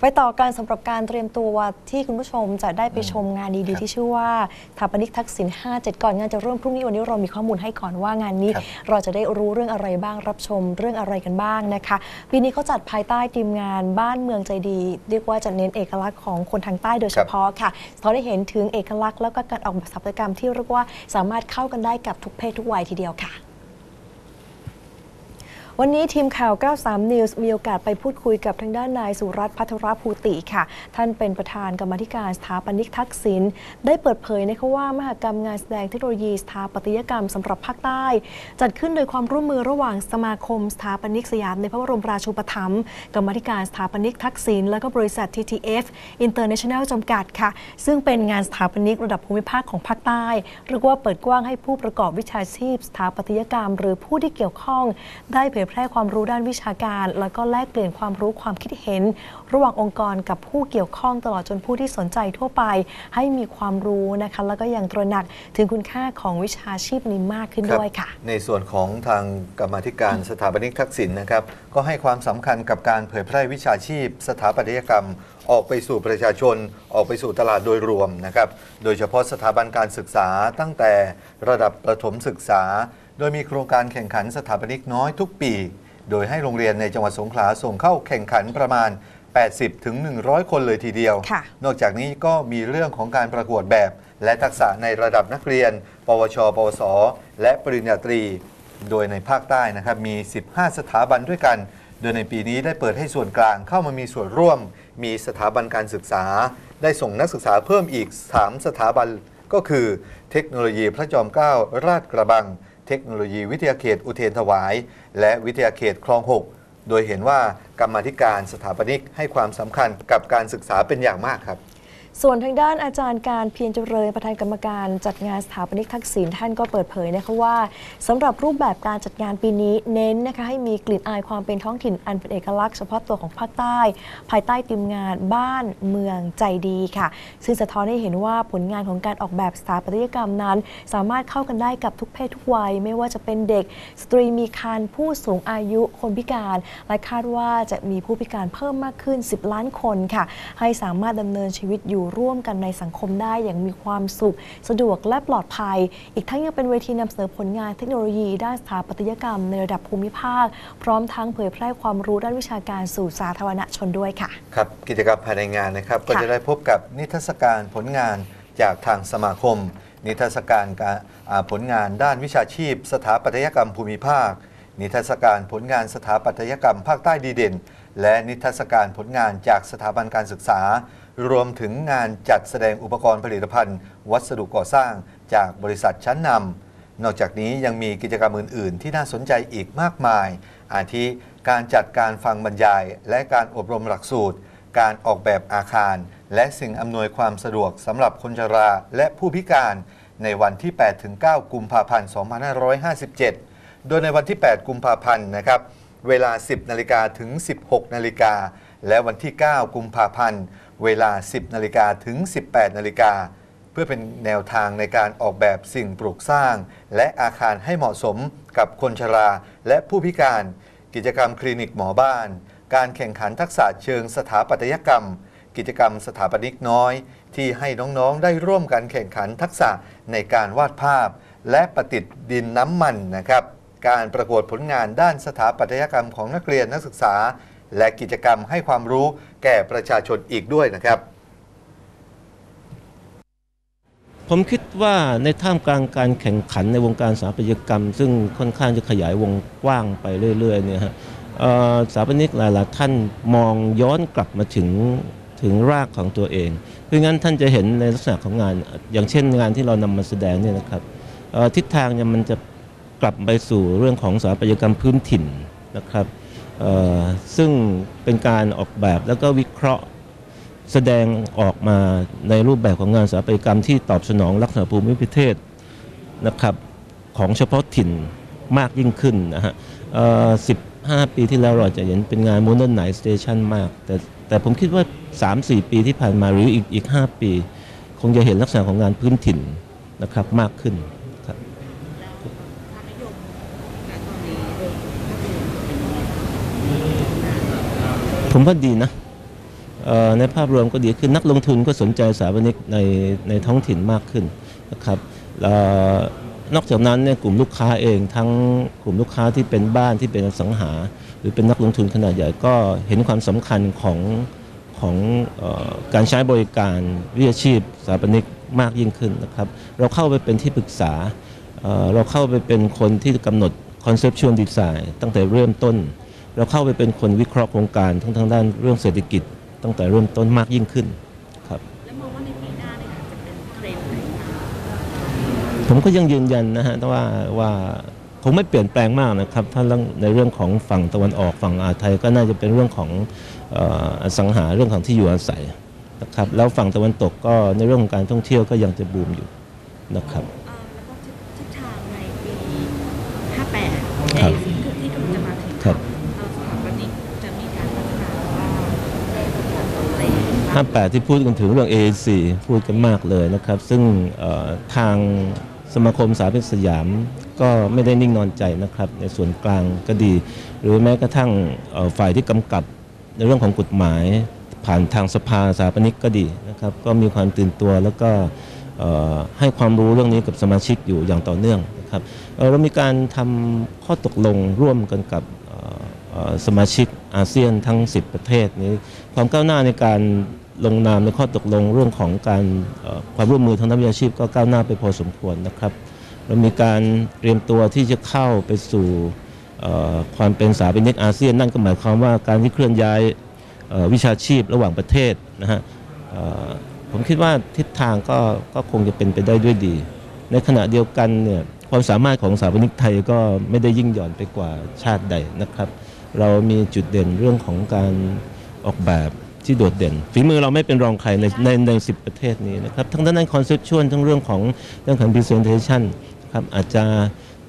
ไปต่อการสำหรับการเตรียมตัวที่คุณผู้ชมจะได้ไปชมงานคดีรับๆที่ชื่อว่าสถาปนิกทักษิณ57 ก่อนงานจะเริ่มพรุ่งนี้วันนี้เรามีข้อมูลให้ก่อนว่างานนี้ครับเราจะได้รู้เรื่องอะไรบ้างรับชมเรื่องอะไรกันบ้างนะคะปีนี้เขาจัดภายใต้ทีมงานบ้านเมืองใจดี เรียกว่าจะเน้นเอกลักษณ์ของคนทางใต้โดยเฉพาะค่ะเขาได้เห็นถึงเอกลักษณ์แล้วก็การออกแบบสถาปัตยกรรมที่เรียกว่าสามารถเข้ากันได้กับทุกเพศทุกวัยทีเดียวค่ะ วันนี้ทีมข่าว 93 News มีโอกาสไปพูดคุยกับทางด้านนายสุรัตน์พัทรภูติค่ะ ท่านเป็นประธานกรรมธิการสถาปนิกทักษิณได้เปิดเผยนะคะว่ามหกรรมงานแสดงเทคโนโลยีสถาปัตยกรรมสำหรับภาคใต้ จัดขึ้นโดยความร่วมมือระหว่างสมาคมสถาปนิกสยามในพระบรมราชูปถัมภ์กรรมธิการสถาปนิกทักษิณและก็บริษัท TTF International จำกัดค่ะ ซึ่งเป็นงานสถาปนิกระดับภูมิภาคของภาคใต้เรียกว่าเปิดกว้างให้ผู้ประกอบวิชาชีพ สถาปัตยกรรม หรือผู้ที่เกี่ยวข้องได้เผยแพร่ความรู้ด้านวิชาการ แล้วก็แลกเปลี่ยนความรู้ความคิดเห็น ระหว่างองค์กรกับผู้เกี่ยวข้องตลอดจนผู้ที่สนใจทั่วไป ให้มีความรู้นะคะแล้วก็ยังตระหนักถึงคุณค่าของวิชาชีพนี้มากขึ้นรับด้วยค่ะ ในส่วนของทางกรรมาธิการสถาปนิกทักษิณนะครับก็ให้ความสำคัญกับการเผยแพร่วิชาชีพ สถาปัตยกรรมออกไปสู่ประชาชน ออกไปสู่ตลาดโดยรวมนะครับ โดยเฉพาะสถาบันการศึกษาตั้งแต่ระดับประถมศึกษา โดยมีโครงการแข่งขันสถาปนิกน้อยทุกปี โดยให้โรงเรียนในจังหวัดสงขลาส่งเข้าแข่งขันประมาณ 80 ถึง 100 คนเลยทีเดียว ค่ะ นอกจากนี้ก็มีเรื่องของการประกวดแบบ และทักษะในระดับนักเรียน ปวช ปวส และปริญญาตรี โดยในภาคใต้นะครับมี 15 สถาบันด้วยกัน โดยในปีนี้ได้เปิดให้ส่วนกลางเข้ามามีส่วนร่วม มีสถาบันการศึกษา ได้ส่งนักศึกษาเพิ่มอีก 3 สถาบันก็คือ เทคโนโลยีพระจอมเกล้าราชกระบัง เทคโนโลยีวิทยาเขตอุเทนถวาย และวิทยาเขตคลอง 6 โดยเห็นว่ากรรมาธิการสถาปนิกให้ความสำคัญกับการศึกษาเป็นอย่างมากครับ ส่วนทางด้านอาจารย์การเพียรเจริญประธานกรรมการจัดงานสถาปนิกทักษิณท่านก็เปิดเผยนะคะว่าสำหรับรูปแบบการจัดงานปีนี้เน้นนะคะให้มีกลิ่นอายความเป็นท้องถิ่นอันเป็นเอกลักษณ์เฉพาะตัวของภาคใต้ ภายใต้ทีมงานบ้านเมืองใจดีค่ะ ซึ่งสะท้อนให้เห็นว่าผลงานของการออกแบบสถาปัตยกรรมนั้น สามารถเข้ากันได้กับทุกเพศทุกวัย ไม่ว่าจะเป็นเด็ก สตรีมีครรภ์ผู้สูงอายุคนพิการ และคาดว่าจะมีผู้พิการเพิ่มมากขึ้น 10 ล้านคนค่ะ ให้สามารถดำเนินชีวิตอยู่ร่วมกันในสังคมได้อย่างมีความสุข สะดวกและปลอดภัย อีกทั้งยังเป็นเวทีนำเสนอผลงานเทคโนโลยีด้านสถาปัตยกรรมในระดับภูมิภาค พร้อมทั้งเผยแพร่ความรู้ด้านวิชาการสู่สาธารณชนด้วยค่ะ ครับ กิจกรรมภายในงานนะครับ ก็ค่ะจะได้พบกับนิทรรศการผลงานจากทางสมาคม นิทรรศการการอ่าผลงานด้านวิชาชีพ สถาปัตยกรรมภูมิภาค นิทรรศการผลงานสถาปัตยกรรมภาคใต้ดีเด่น และนิทรรศการผลงานจากสถาบันการศึกษา รวมถึงงานจัดแสดงอุปกรณ์ผลิตภัณฑ์ วัสดุก่อสร้างจากบริษัทชั้นนำนอกจากนี้ยังมีกิจกรรมอื่น ๆ ที่น่าสนใจอีกมากมาย อาทิการจัดการฟังบรรยาย และการอบรมหลักสูตร การออกแบบอาคาร และสิ่งอำนวยความสะดวกสำหรับคนชราและผู้พิการในวันที่ 8-9 กุมภาพันธ์ 2557 โดยในวันที่ 8 กุมภาพันธ์นะครับ เวลา 10นาฬิกาถึง 16นาฬิกาและวันที่ 9 กุมภาพันธ์ เวลา 10นาฬิกาถึง 18นาฬิกาเพื่อเป็นแนวทางในการออกแบบสิ่งปลูกสร้าง และอาคารให้เหมาะสมกับคนชรา และผู้พิการ กิจกรรมคลินิกหมอบ้าน การแข่งขันทักษะเชิงสถาปัตยกรรม กิจกรรมสถาปนิกน้อย ที่ให้น้องๆได้ร่วมกันแข่งขันทักษะในการวาดภาพ และประติดดินน้ำมันนะครับ การประกวดผลงานด้านสถาปัตยกรรมของนักเรียนนักศึกษา และกิจกรรมให้ความรู้แก่ประชาชนอีกด้วยนะครับ ผมคิดว่าในท่ามกลางการแข่งขันในวงการสถาปัตยกรรม ซึ่งค่อนข้างจะขยายวงกว้างไปเรื่อยๆเนี่ยฮะสถาปนิกหลายๆท่านมองย้อนกลับมาถึงถึงรากของตัวเอง เพราะงั้นท่านจะเห็นในลักษณะของงาน อย่างเช่นงานที่เรานำมาแสดงเนี่ยนะครับทิศทางเนี่ยมันจะ กลับไปสู่เรื่องของสถาปัตยกรรมพื้นถิ่นนะครับซึ่งเป็นการออกแบบแล้วก็วิเคราะห์แสดงออกมาในรูปแบบของงานสถาปัตยกรรมที่ตอบสนองลักษณะภูมิประเทศนะครับของเฉพาะถิ่นมากยิ่งขึ้นนะฮะเอ่อ15ปีที่แล้วเราจะเห็นเป็นงาน Modern Night Station มาก แต่แต่ผมคิดว่า 3-4 ปีที่ผ่านมาหรืออีกอีก 5 ปี คงจะเห็นลักษณะของงานพื้นถิ่นนะครับมากขึ้นครับ ผมว่าดีนะในภาพรวมก็ดีขึ้นนักลงทุนก็สนใจสถาปนิกในในท้องถิ่นมากขึ้นนะครับนอกจากนั้นเนี่ยกลุ่มลูกค้าเองทั้งกลุ่มลูกค้าที่เป็นบ้านที่เป็นอสังหา หรือเป็นนักลงทุนขนาดใหญ่ก็เห็นความสำคัญของของออการใช้บริการวิชาชีพสถาปนิกมากยิ่งขึ้นนะครับ เราเข้าไปเป็นที่ปรึกษาเเราเข้าไปเป็นคนที่กำหนด conceptual design ตั้งแต่เริ่มต้น เราเข้าไปเป็นคนวิเคราะห์โครงการทั้งทางด้านเรื่องเศรษฐกิจ ตั้งแต่เริ่มต้นมากยิ่งขึ้นครับแล้วมองว่าในปีหน้าเนี่ยอาจจะเป็นเทรนด์ไหนคะผมก็ยังยืนยันนะฮะว่าว่าคงไม่เปลี่ยนแปลงมากนะครับถ้าเรื่องในเรื่องของฝั่งตะวันออกฝั่งอ่าวไทยก็น่าจะเป็นเรื่องของเอ่ออสังหาเรื่องของที่อยู่อาศัยนะครับแล้วฝั่งตะวันตกก็ในเรื่องของการท่องเที่ยวก็ยังจะบูมอยู่นะครับ 58 ที่พูดกันถึงเรื่อง AAC พูดกันมากเลยนะครับ ซึ่งทางสมาคมสาพิตสยามก็ไม่ได้นิ่งนอนใจนะครับ ในส่วนกลางก็ดี หรือแม้กระทั่งฝ่ายที่กำกับในเรื่องของกฎหมาย ผ่านทางสภาสาปนิกก็ดีนะครับ ก็มีความตื่นตัวแล้วก็ให้ความรู้เรื่องนี้กับสมาชิกอยู่อย่างต่อเนื่องนะครับเรามีการทำข้อตกลงร่วมกันกับสมาชิกอาเซียนทั้ง 10 ประเทศนี้ ความก้าวหน้าในการ ลงนามในข้อตกลงเรื่องของการความร่วมมือทางด้านวิชาชีพก็ก้าวหน้าไปพอสมควรนะครับเรามีการเตรียมตัวที่จะเข้าไปสู่ความเป็นสถาปนิกอาเซียน นั่นก็หมายความว่าการที่เคลื่อนย้ายวิชาชีพระหว่างประเทศนะฮะผมคิดว่าทิศทางก็ก็คงจะเป็นไปได้ด้วยดี ในขณะเดียวกันเนี่ยความสามารถของสถาปนิกไทยก็ไม่ได้ยิ่งหย่อนไปกว่าชาติใดนะครับ เรามีจุดเด่นเรื่องของการออกแบบ ที่โดดเด่น ฝีมือเราไม่เป็นรองใครในในในสิประเทศนี้นะครับ ทั้งด้านคอนเซ็ปชวลทั้งเรื่องของเรื่องของ presentation ครับอาจจะ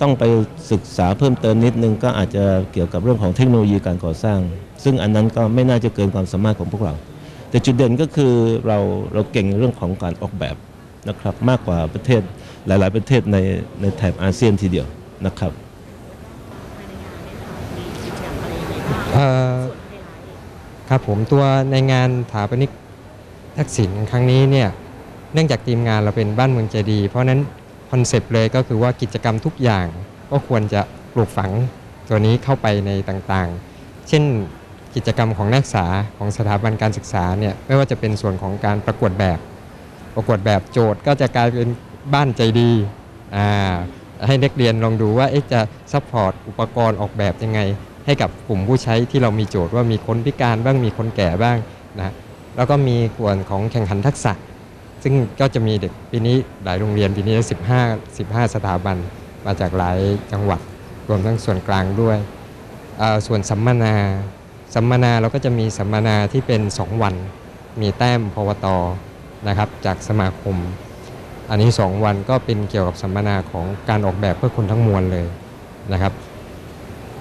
ต้องไปศึกษาเพิ่มเติมนิดนึงก็อาจจะเกี่ยวกับเรื่องของเทคโนโลยีการก่อสร้าง ซึ่งอันนั้นก็ไม่น่าจะเกินความสามารถของพวกเรา แต่จุดเด่นก็คือเราเราเก่งเรื่องของการออกแบบนะครับมากกว่าประเทศหลาย ๆ ประเทศในในแถบอาเซียนทีเดียวนะครับ ครับผมตัวในงานถาปนิกทักษิณครั้งนี้เนี่ยเนื่องจากทีมงานเราเป็นบ้านเมืองใจดี เพราะนั้นคอนเซปต์เลยก็คือว่ากิจกรรมทุกอย่างก็ควรจะปลูกฝังตัวนี้เข้าไปในต่างๆ เช่นกิจกรรมของนักศึกษาของสถาบันการศึกษาเนี่ยไม่ว่าจะเป็นส่วนของการประกวดแบบ ประกวดแบบโจทย์ก็จะกลายเป็นบ้านใจดีอ่าให้นักเรียนลองดูว่าจะซัพพอร์ตอุปกรณ์ออกแบบยังไง ให้กับกลุ่มผู้ใช้ที่เรามีโจทย์ว่ามีคนพิการบ้างมีคนแก่บ้างนะแล้วก็มีส่วนของแข่งขันทักษะ ซึ่งก็จะมีเด็กปีนี้หลายโรงเรียนปีนี้ 15 15 สถาบันมาจากหลายจังหวัดรวมทั้งส่วนกลางด้วยอ่อส่วนสัมมนา สัมมนาเราก็จะมีสัมมนาที่เป็น 2 วัน มีแต้มพวตนะครับจากสมาคม อันนี้ 2 วันก็เป็นเกี่ยวกับสัมมนาของการออกแบบเพื่อคนทั้งมวลเลยนะครับ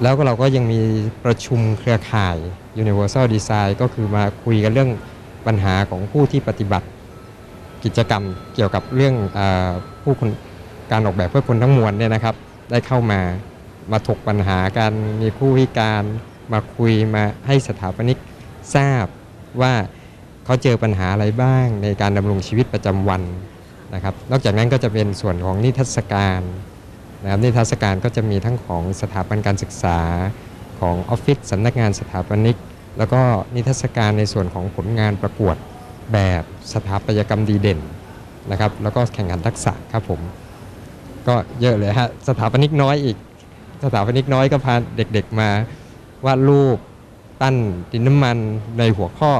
แล้วก็เราก็ยังมีประชุมเครือข่าย Universal Design ก็คือมาคุยกันเรื่องปัญหาของผู้ที่ปฏิบัติกิจกรรมเกี่ยวกับเรื่องอผู้คนการออกแบบเพื่อคนทั้งมวลเนี่ยนะครับ ได้เข้ามามาถกปัญหากันมีผู้พิการมาคุยมาให้สถาปนิกทราบว่าเขาเจอปัญหาอะไรบ้างในการดำรงชีวิตประจำวันนะครับ นอกจากนั้นก็จะเป็นส่วนของนิทรรศการ นะครับนิทรรศการก็จะมีทั้งของสถาบันการศึกษาของออฟฟิศสำนักงานสถาปนิก แล้วก็นิทรรศการในส่วนของผลงานประกวดแบบสถาปัตยกรรมดีเด่นนะครับแล้วก็แข่งขันทักษะครับผม ก็เยอะเลยฮะสถาปนิกน้อยอีก สถาปนิกน้อยก็พาเด็กๆมาวาดรูปปั้นดินน้ำมันในหัวข้อ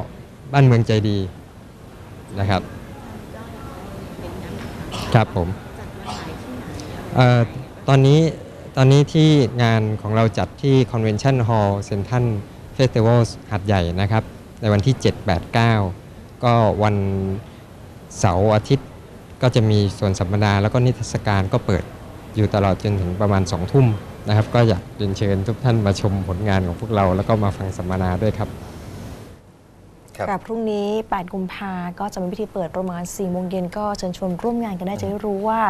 บ้านเมืองใจดีนะครับ ครับผม ตอนนี้ตอนนี้ที่งานของเราจัดที่ Convention Hall Central Festival หัดใหญ่นะครับ ในวันที่ 7 8 9 ก็วันเสาร์อาทิตย์ก็จะมีส่วนสัมมนาแล้วก็นิทรรศการก็เปิดอยู่ตลอดจนถึงประมาณ 2 ทุ่มนะครับ ก็อยากเรียนเชิญทุกท่านมาชมผลงานของพวกเรา แล้วก็มาฟังสัมมนาด้วยครับ กับพรุ่งนี้ 8 กุมภาก็จะมีพิธีเปิดประมาณ 4 โมงเย็นก็เชิญชวนร่วมงานกันได้จะได้รู้ว่า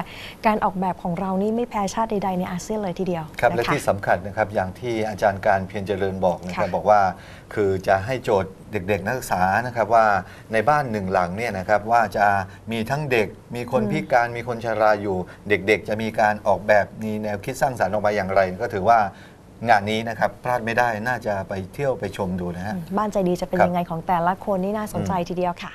การออกแบบของเรานี่ไม่แพ้ชาติใดๆในอาเซียนเลยทีเดียวครับนะและคะที่สำคัญนะครับอย่างที่อาจารย์การเพียรเจริญบอกนะครับค่ะบอกว่า คือจะให้โจทย์เด็กๆ นักศึกษานะครับว่าในบ้านหนึ่งหลังเนี่ยนะครับว่าจะมีทั้งเด็กมีคนพิการมีคนชราอยู่ เด็กๆ จะมีการออกแบบมีแนวคิดสร้างสรรค์ออกมาอย่างไร ก็ถือว่า งานนี้นะครับพลาดไม่ได้น่าจะไปเที่ยวไปชมดูนะฮะ บ้านใจดีจะเป็นครับ ยังไงของแต่ละคนนี่น่าสนใจอืมทีเดียวค่ะ